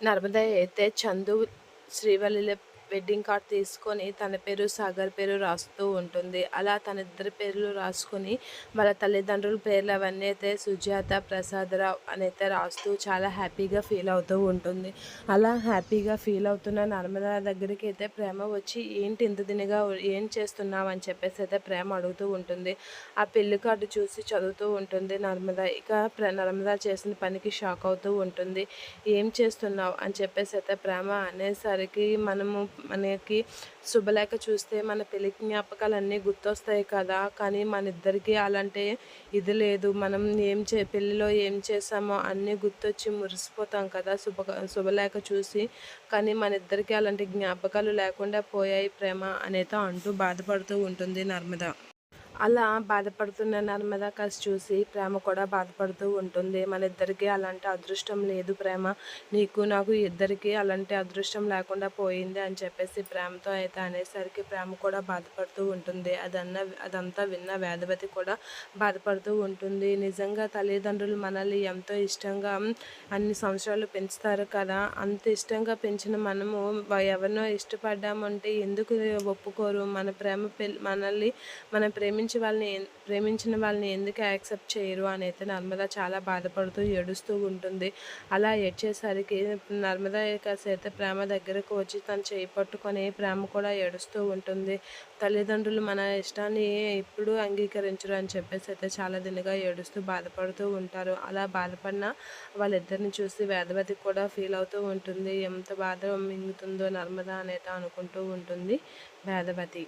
నర్మద అయితే Chandu Srivalli wedding card తీసుకొని తన పేరు సాగర్ పేరు రాస్తూ ఉంటుంది. అలా తన ఇద్దరి పేర్లు రాసుకొని వాళ్ళ తల్లిదండ్రుల పేర్లు అవన్నీ అయితే సుజాత ప్రసాదరావు అని అయితే రాస్తూ చాలా హ్యాపీగా ఫీల్ అవుతూ ఉంటుంది. అలా హ్యాపీగా ఫీల్ అవుతున్న నర్మదా దగ్గరికి అయితే ప్రేమ వచ్చి ఏంటి ఇంత దినిగా ఏం చేస్తున్నావు అని చెప్పేసి అయితే ప్రేమ అడుగుతూ ఉంటుంది. ఆ పెళ్ళి కార్డు చూసి చదువుతూ ఉంటుంది నర్మదా. ఇక నర్మదా చేసిన పనికి షాక్ అవుతూ ఉంటుంది. ఏం చేస్తున్నావు? అని చెప్పేసి అయితే ప్రేమ అనేసరికి మనము మనకి శుభలేఖ చూస్తే మన పెళ్ళి జ్ఞాపకాలు అన్నీ గుర్తొస్తాయి కదా. కానీ మన ఇద్దరికి అలాంటి ఇది లేదు. మనం ఏం చే పెళ్ళిలో ఏం చేసామో అన్నీ గుర్తొచ్చి మురిసిపోతాం కదా శుభ శుభలేఖ చూసి. కానీ మన ఇద్దరికి అలాంటి జ్ఞాపకాలు లేకుండా పోయాయి ప్రేమ అనేది అంటూ బాధపడుతూ ఉంటుంది నర్మదా. అలా బాధపడుతున్న నర్మదా కసి చూసి ప్రేమ కూడా బాధపడుతూ ఉంటుంది. మన ఇద్దరికి అలాంటి అదృష్టం లేదు ప్రేమ. నీకు నాకు ఇద్దరికి అలాంటి అదృష్టం లేకుండా పోయింది అని చెప్పేసి ప్రేమతో అయితే అనేసరికి ప్రేమ కూడా బాధపడుతూ ఉంటుంది. అదన్న అదంతా విన్న వేదవతి కూడా బాధపడుతూ ఉంటుంది. నిజంగా తల్లిదండ్రులు మనల్ని ఎంతో ఇష్టంగా అన్ని సంవత్సరాలు పెంచుతారు కదా. అంత ఇష్టంగా పెంచిన మనము ఎవరినో ఇష్టపడ్డామంటే ఎందుకు ఒప్పుకోరు? మన ప్రేమ మనల్ని మనం ప్రేమించ ప్రేమించి వాళ్ళని ప్రేమించిన వాళ్ళని ఎందుకు యాక్సెప్ట్ చేయరు అని అయితే నర్మద చాలా బాధపడుతూ ఏడుస్తూ ఉంటుంది. అలా ఏడ్చేసరికి నర్మద కాసేపు ప్రేమ దగ్గరకు వచ్చి తను చేయి పట్టుకొని ప్రేమ కూడా ఏడుస్తూ ఉంటుంది. తల్లిదండ్రులు మన ఇష్టాన్ని ఎప్పుడు అంగీకరించరు అని చెప్పేసి అయితే చాలా దినగా ఏడుస్తూ బాధపడుతూ ఉంటారు. అలా బాధపడిన వాళ్ళిద్దరిని చూసి వేదవతి కూడా ఫీల్ అవుతూ ఉంటుంది. ఎంత బాధ మింగుతుందో నర్మద అనేది అనుకుంటూ ఉంటుంది వేదవతి.